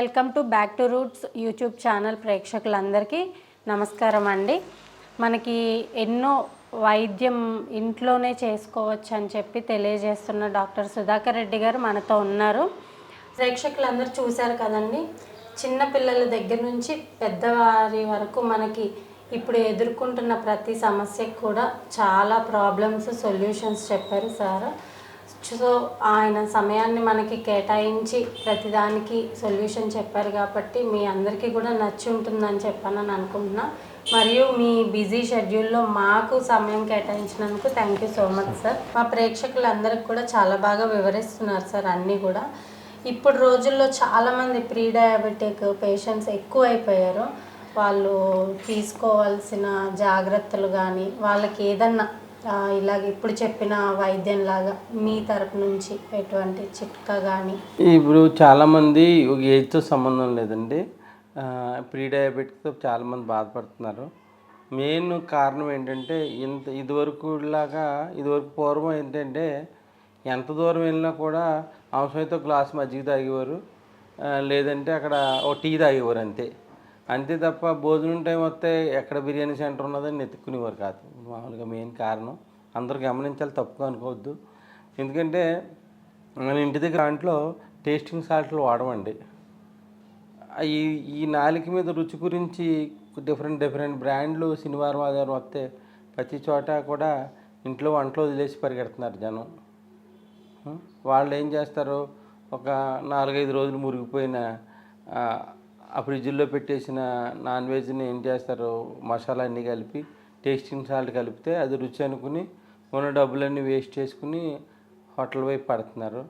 Welcome to back to roots YouTube channel ప్రేక్షకులందరికీ నమస్కారం అండి. మనకి ఎన్నో వైద్యం ఇంట్లోనే చేసుకోవచ్చు అని చెప్పి తెలియజేస్తున్న డాక్టర్ సుధాకర్ రెడ్డి గారు మనతో ఉన్నారు. ప్రేక్షకులందరూ చూశారు కదండి చిన్న పిల్లల దగ్గర నుంచి పెద్దవారి వరకు మనకి ఇప్పుడు ఎదుర్కొంటున్న ప్రతి సమస్యకు కూడా చాలా ప్రాబ్లమ్స్ సొల్యూషన్స్ చెప్పారు సార్. సో ఆయన సమయాన్ని మనకి కేటాయించి ప్రతిదానికి సొల్యూషన్ చెప్పారు కాబట్టి మీ అందరికీ కూడా నచ్చి ఉంటుందని చెప్పానని అనుకుంటున్నా. మరియు మీ బిజీ షెడ్యూల్లో మాకు సమయం కేటాయించినందుకు thank you so much sir మా ప్రేక్షకులందరికీ కూడా చాలా బాగా వివరిస్తున్నారు సార్ అన్నీ కూడా. ఇప్పుడు రోజుల్లో చాలామంది ప్రీ డయాబెటిక్ పేషెంట్స్ ఎక్కువ అయిపోయారు వాళ్ళు తీసుకోవాల్సిన జాగ్రత్తలు కానీ వాళ్ళకి ఏదన్నా ఇలాగ ఇప్పుడు చెప్పిన వైద్యం లాగా మీ తరపు నుంచి ఎటువంటి చిట్కా కానీ ఇప్పుడు చాలామంది ఏజ్తో సంబంధం లేదండి. ప్రీ డయాబెటిక్తో చాలామంది బాధపడుతున్నారు. మెయిన్ కారణం ఏంటంటే ఇంత ఇదివరకు లాగా ఇదివరకు పూర్వం ఏంటంటే ఎంత దూరం వెళ్ళినా కూడా అవసరమైతే గ్లాస్ మజ్జిగ తాగేవారు. లేదంటే అక్కడ ఓ టీ తాగేవారు అంతే. అంతే తప్ప భోజనం టైం వస్తే ఎక్కడ బిర్యానీ సెంటర్ ఉన్నదని ఎత్తుక్కునేవారు కాదు. మామూలుగా మెయిన్ కారణం. అందరూ గమనించాలి తప్పుగా అనుకోవద్దు. ఎందుకంటే మన ఇంటి దగ్గర దాంట్లో టేస్టింగ్ సాల్ట్లు వాడమండి. ఈ ఈ నాలుక మీద రుచి గురించి డిఫరెంట్ డిఫరెంట్ బ్రాండ్లు శనివారం ఆదివారం వస్తే ప్రతి చోట కూడా ఇంట్లో వంటలో వదిలేసి పరిగెడుతున్నారు జనం. వాళ్ళు ఏం చేస్తారు? ఒక నాలుగైదు రోజులు మురిగిపోయిన ఆ, ఫ్రిడ్జ్లో పెట్టేసిన నాన్ వెజ్ని ఏం చేస్తారు? మసాలా అన్నీ కలిపి టేస్టింగ్ సాల్ట్ కలిపితే అది రుచి అనుకుని ఉన్న డబ్బులన్నీ వేస్ట్ చేసుకుని హోటల్ వైపు పడుతున్నారు.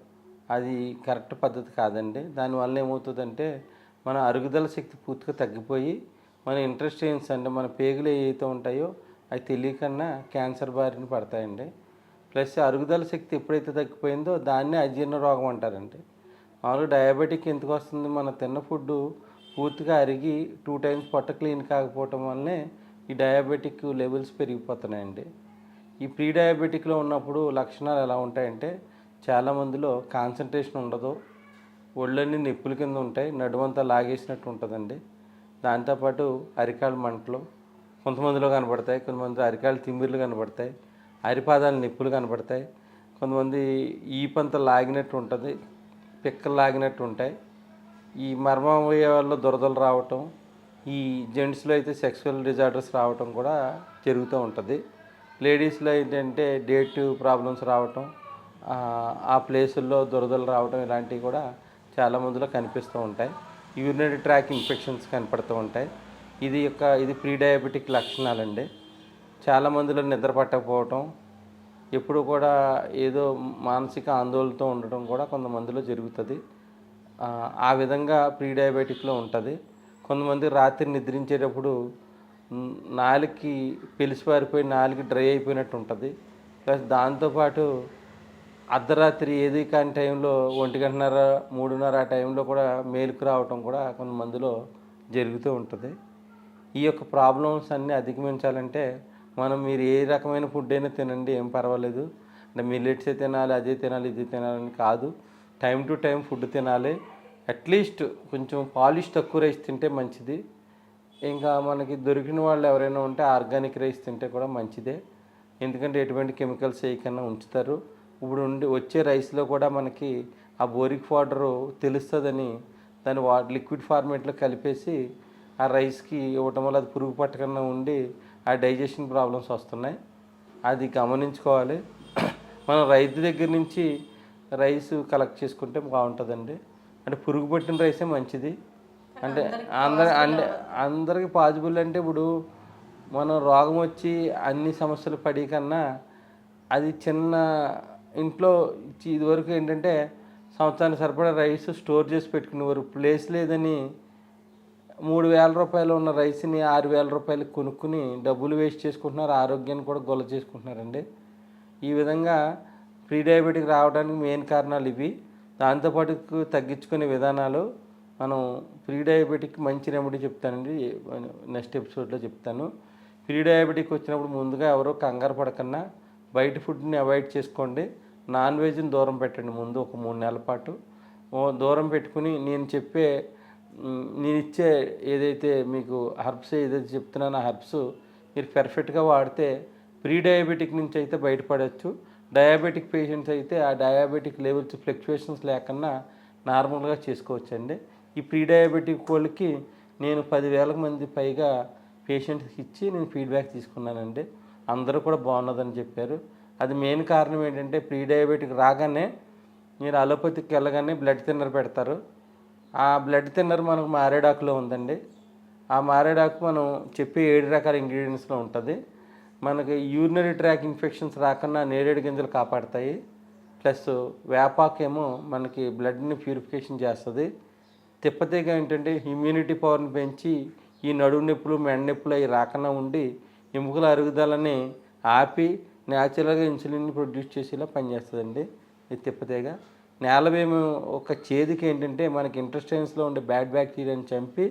అది కరెక్ట్ పద్ధతి కాదండి. దానివల్ల ఏమవుతుందంటే మన అరుగుదల శక్తి పూర్తిగా తగ్గిపోయి మన ఇంట్రెస్టెన్స్ అంటే మన పేగులు ఏవైతే ఉంటాయో అవి తెలియకన్నా క్యాన్సర్ బారిన పడతాయండి. ప్లస్ అరుగుదల శక్తి ఎప్పుడైతే తగ్గిపోయిందో దాన్నే అజీర్ణ రోగం అంటారండి. మామూలుగా డయాబెటిక్ ఎందుకు వస్తుంది? మన తిన్న ఫుడ్ పూర్తిగా అరిగి టూ టైమ్స్ పొట్ట క్లీన్ కాకపోవటం వల్లనే ఈ డయాబెటిక్ లెవెల్స్ పెరిగిపోతున్నాయండి. ఈ ప్రీ డయాబెటిక్లో ఉన్నప్పుడు లక్షణాలు ఎలా ఉంటాయంటే చాలామందిలో కాన్సన్ట్రేషన్ ఉండదు ఒళ్ళన్నీ నిప్పుల కింద ఉంటాయి నడుమంతా లాగేసినట్టు ఉంటుందండి. దాంతోపాటు అరికాలు మంటలు కొంతమందిలో కనపడతాయి కొంతమంది అరికాలు తిమ్మిర్లు కనపడతాయి అరిపాదాలు నిప్పులు కనపడతాయి కొంతమంది ఈపంత లాగినట్టు ఉంటుంది పిక్కలు లాగినట్టు ఉంటాయి. ఈ మర్మవయవాల్లో దురదలు రావటం ఈ జెంట్స్లో అయితే సెక్సువల్ డిజార్డర్స్ రావటం కూడా జరుగుతూ ఉంటుంది. లేడీస్లో ఏంటంటే డేట్ ప్రాబ్లమ్స్ రావటం ఆ, ఆ ప్లేసుల్లో దురదలు రావటం ఇలాంటివి కూడా చాలా మందిలో కనిపిస్తూ ఉంటాయి. యూరినరీ ట్రాక్ ఇన్ఫెక్షన్స్ కనపడుతూ ఉంటాయి. ఇది యొక్క ఇది ప్రీ డయాబెటిక్ లక్షణాలండి. చాలా మందిలో నిద్ర పట్టకపోవటం ఎప్పుడు కూడా ఏదో మానసిక ఆందోళనతో ఉండటం కూడా కొంతమందిలో జరుగుతుంది. ఆ, విధంగా ప్రీ డయాబెటిక్లో ఉంటుంది. కొంతమంది రాత్రి నిద్రించేటప్పుడు నాలుగుకి పెలిసిపారిపోయి నాలుగు డ్రై అయిపోయినట్టు ఉంటుంది. ప్లస్ దాంతోపాటు అర్ధరాత్రి ఏది కాని టైంలో ఒంటి గంటన్నర మూడున్నర ఆ టైంలో కూడా మేలుకు రావటం కూడా కొంతమందిలో జరుగుతూ ఉంటుంది. ఈ యొక్క ప్రాబ్లమ్స్ అన్నీ అధిగమించాలంటే మనం మీరు ఏ రకమైన ఫుడ్ అయినా తినండి ఏం పర్వాలేదు. అంటే మిల్లెట్సే తినాలి అదే తినాలి ఇది తినాలని కాదు. టైం టు టైం ఫుడ్ తినాలి. అట్లీస్ట్ కొంచెం పాలిష్ తక్కువ రైస్ తింటే మంచిది. ఇంకా మనకి దొరికిన వాళ్ళు ఎవరైనా ఉంటే ఆర్గానిక్ రైస్ తింటే కూడా మంచిదే. ఎందుకంటే ఎటువంటి కెమికల్స్ వేయకన్నా ఉంచుతారు. ఇప్పుడు ఉండి వచ్చే రైస్లో కూడా మనకి ఆ బోరిక్ పౌడరు తెలుస్తుందని దాన్ని వా లిక్విడ్ ఫార్మేట్లో కలిపేసి ఆ రైస్కి ఇవ్వటం వల్ల అది పురుగు పట్టకుండా ఉండి ఆ డైజెషన్ ప్రాబ్లమ్స్ వస్తున్నాయి. అది గమనించుకోవాలి. మనం రైతు దగ్గర నుంచి రైస్ కలెక్ట్ చేసుకుంటే బాగుంటుందండి. అంటే పురుగు పట్టిన రైసే మంచిది. అంటే అందరి అంటే అందరికి పాసిబుల్ అంటే ఇప్పుడు మనం రోగం వచ్చి అన్ని సమస్యలు పడి కన్నా అది చిన్న ఇంట్లో ఇదివరకు ఏంటంటే సంవత్సరానికి సరిపడా రైస్ స్టోర్ చేసి పెట్టుకునేవారు. ప్లేస్ లేదని మూడు వేల రూపాయలు ఉన్న రైస్ని ఆరు వేల రూపాయలకి కొనుక్కుని డబ్బులు వేస్ట్ చేసుకుంటున్నారు. ఆరోగ్యాన్ని కూడా గొల్ల చేసుకుంటున్నారండి. ఈ విధంగా ప్రీ డయాబెటిక్ రావడానికి మెయిన్ కారణాలు ఇవి. దాంతోపాటు తగ్గించుకునే విధానాలు. మనం ప్రీ డయాబెటిక్ మంచి రెమెడీ చెప్తానండి. నెక్స్ట్ ఎపిసోడ్లో చెప్తాను. ప్రీ డయాబెటిక్ వచ్చినప్పుడు ముందుగా ఎవరో కంగారు పడకన్నా బయట ఫుడ్ని అవాయిడ్ చేసుకోండి. నాన్ వెజ్ని దూరం పెట్టండి ముందు ఒక మూడు నెలల పాటు. దూరం పెట్టుకుని నేను చెప్పే నేను ఇచ్చే ఏదైతే మీకు హర్బ్స్ ఏదైతే చెప్తున్నానో ఆ హర్బ్స్ మీరు పెర్ఫెక్ట్గా వాడితే ప్రీ డయాబెటిక్ నుంచి అయితే బయటపడవచ్చు డయాబెటిక్ పేషెంట్స్ అయితే ఆ డయాబెటిక్ లెవెల్స్ ఫ్లక్చువేషన్స్ లేకుండా నార్మల్గా చేసుకోవచ్చండి. ఈ ప్రీ డయాబెటిక్ వాళ్ళకి నేను పదివేల మంది పైగా పేషెంట్స్కి ఇచ్చి నేను ఫీడ్బ్యాక్ తీసుకున్నానండి. అందరూ కూడా బాగున్నదని చెప్పారు. అది మెయిన్ కారణం ఏంటంటే ప్రీ డయాబెటిక్ రాగానే మీరు అలోపతికి వెళ్ళగానే బ్లడ్ థిన్నర్ పెడతారు. ఆ బ్లడ్ థిన్నర్ మనకు మారేడాకులో ఉందండి. ఆ మారేడాకు మనం చెప్పే ఏడు రకాల ఇంగ్రీడియంట్స్లో ఉంటుంది. మనకి యూరినరీ ట్రాక్ ఇన్ఫెక్షన్స్ రాకుండా నేరేడు గింజలు కాపాడతాయి. ప్లస్ వేపాకేమో మనకి బ్లడ్ని ప్యూరిఫికేషన్ చేస్తుంది. తిప్పతీగ ఏంటంటే ఇమ్యూనిటీ పవర్ని పెంచి ఈ నడుము నొప్పులు మెడ నొప్పులు అవి రాకుండా ఉండి ఎముకల అరుగుదలని ఆపి న్యాచురల్గా ఇన్సులిన్ ప్రొడ్యూస్ చేసేలా పనిచేస్తుందండి ఈ తిప్పతీగ. నేలవేము ఒక చేదుకి ఏంటంటే మనకి ఇంటెస్టైన్స్లో ఉండే బ్యాడ్ బ్యాక్టీరియాని చంపి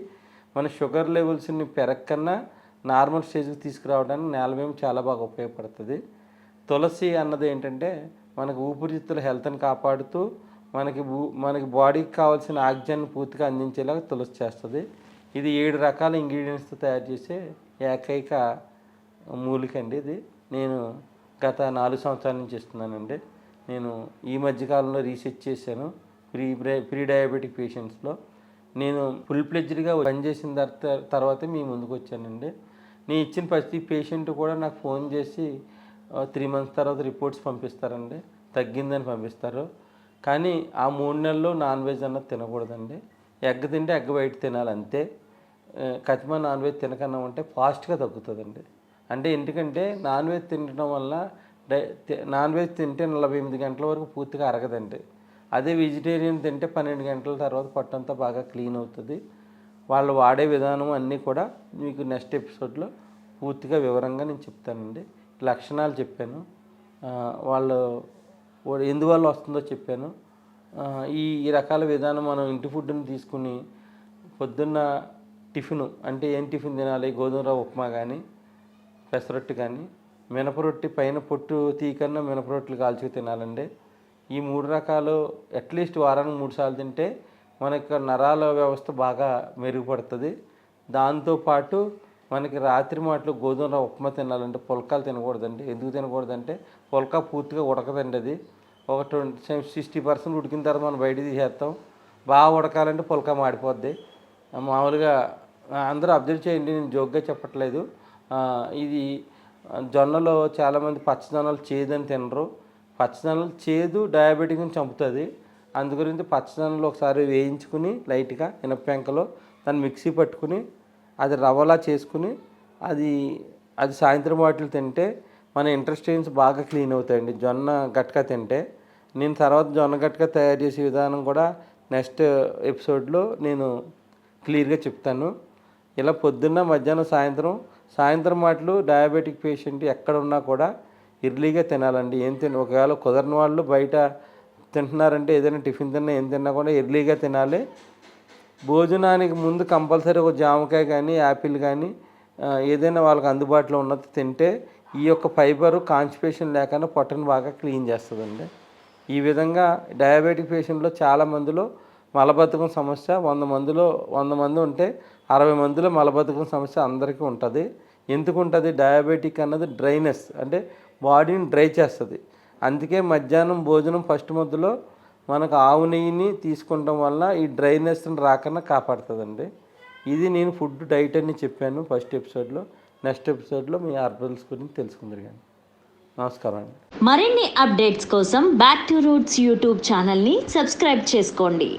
మన షుగర్ లెవెల్స్ని పెరగకన్నా నార్మల్ స్టేజ్కి తీసుకురావడానికి నేలవేము చాలా బాగా ఉపయోగపడుతుంది. తులసి అన్నది ఏంటంటే మనకు ఊపిరితిత్తుల హెల్త్ని కాపాడుతూ మనకి మనకి బాడీకి కావాల్సిన ఆక్సిజన్ పూర్తిగా అందించేలాగా తులసి చేస్తుంది. ఇది ఏడు రకాల ఇంగ్రీడియంట్స్తో తయారు చేసే ఏకైక మూలిక అండి ఇది. నేను గత నాలుగు సంవత్సరాల నుంచి ఇస్తున్నానండి నేను ఈ మధ్యకాలంలో రీసెర్చ్ చేశాను ప్రీ ప్రీ డయాబెటిక్ పేషెంట్స్లో. నేను ఫుల్ ప్లెజ్డ్గా పనిచేసిన తర్వాత తర్వాత మీ ముందుకు వచ్చానండి నేను ఇచ్చిన ప్రతి పేషెంట్ కూడా నాకు ఫోన్ చేసి త్రీ మంత్స్ తర్వాత రిపోర్ట్స్ పంపిస్తారండి. తగ్గిందని పంపిస్తారు. కానీ ఆ మూడు నెలలు నాన్ వెజ్ అన్నది తినకూడదండి. ఎగ్ తింటే ఎగ్ బయట తినాలి అంతే. ఆ, కతిమ నాన్ వెజ్ తినకన్నా ఉంటే ఫాస్ట్గా తగ్గుతుందండి. అంటే ఎందుకంటే నాన్ వెజ్ తినడం వల్ల డై నాన్ వెజ్ తింటే నలభై ఎనిమిది గంటల వరకు పూర్తిగా అరగదండి. అదే వెజిటేరియన్ తింటే పన్నెండు గంటల తర్వాత పొట్టంతా బాగా క్లీన్ అవుతుంది. వాళ్ళు వాడే విధానం అన్నీ కూడా మీకు నెక్స్ట్ ఎపిసోడ్లో పూర్తిగా వివరంగా నేను చెప్తానండి. లక్షణాలు చెప్పాను. వాళ్ళు ఎందువల్ల వస్తుందో చెప్పాను. ఈ ఈ రకాల విధానం మనం ఇంటి ఫుడ్ని తీసుకుని పొద్దున్న టిఫిన్ అంటే ఏం టిఫిన్ తినాలి? గోధుమ రవ్వ ఉప్మా కానీ పెసరొట్టు కానీ మినపరొట్టి పైన పొట్టు తీకన్నా మినపరొట్లు కాల్చుకు తినాలండి. ఈ మూడు రకాలు అట్లీస్ట్ వారానికి మూడు సార్లు తింటే మనకి నరాల వ్యవస్థ బాగా మెరుగుపడుతుంది. దాంతోపాటు మనకి రాత్రి మాటలు గోధుమ ఉప్మా తినాలంటే పుల్కాలు తినకూడదండి. ఎందుకు తినకూడదంటే పుల్కా పూర్తిగా ఉడకదండి అది ఒక ట్వంటీ సిక్స్టీ పర్సెంట్ ఉడికిన తర్వాత మనం బయట తీసేస్తాం. బాగా ఉడకాలంటే పుల్కా మాడిపోద్ది. మామూలుగా అందరూ అబ్జర్వ్ చేయండి నేను జోక్గా చెప్పట్లేదు. ఇది జొన్నలో చాలామంది పచ్చదొన్నలు చేదని తినరు. పచ్చదొన్నలు చేదు డయాబెటిక్ని చంపుతుంది. అందు గురించి ఒకసారి వేయించుకుని లైట్గా ఇనపెంకలో దాన్ని మిక్సీ పట్టుకుని అది రవ్వలా చేసుకుని అది అది సాయంత్రం వాటిలు తింటే మన ఇంటెస్టైన్స్ బాగా క్లీన్ అవుతాయండి. జొన్న గట్క తింటే. నేను తర్వాత జొన్న గట్క తయారు చేసే విధానం కూడా నెక్స్ట్ ఎపిసోడ్లో నేను క్లియర్గా చెప్తాను. ఇలా పొద్దున్న మధ్యాహ్నం సాయంత్రం సాయంత్రం మాటలు డయాబెటిక్ పేషెంట్ ఎక్కడ ఉన్నా కూడా ఇర్లీగా తినాలండి. ఏం తిన ఒకవేళ కుదరని వాళ్ళు బయట తింటున్నారంటే ఏదైనా టిఫిన్ తిన్నా ఏం తిన్నా కూడా ఎర్లీగా తినాలి. భోజనానికి ముందు కంపల్సరీ ఒక జామకాయ కానీ యాపిల్ కానీ ఏదైనా వాళ్ళకి అందుబాటులో ఉన్నది తింటే ఈ యొక్క ఫైబర్ కాన్స్టిపేషన్ లేకుండా పొట్టను బాగా క్లీన్ చేస్తుందండి. ఈ విధంగా డయాబెటిక్ పేషెంట్లో చాలా మందిలో మలబద్ధకం సమస్య వంద మందిలో వంద మంది ఉంటే అరవై మందిలో మలబద్ధకం సమస్య అందరికీ ఉంటుంది. ఎందుకు ఉంటుంది? డయాబెటిక్ అన్నది డ్రైనెస్ అంటే బాడీని డ్రై చేస్తుంది. అందుకే మధ్యాహ్నం భోజనం ఫస్ట్ మధ్యలో మనకు ఆవు నెయ్యిని తీసుకుంటాం వల్ల ఈ డ్రైనెస్ని రాకుండా కాపాడుతుందండి. ఇది నేను ఫుడ్ డైట్ అని చెప్పాను ఫస్ట్ ఎపిసోడ్లో. నెక్స్ట్ ఎపిసోడ్లో మీ హర్బల్స్ గురించి తెలుసుకుందరు కానీ. నమస్కారం అండి. మరిన్ని అప్డేట్స్ కోసం బ్యాక్ టు రూట్స్ యూట్యూబ్ ఛానల్ని సబ్స్క్రైబ్ చేసుకోండి.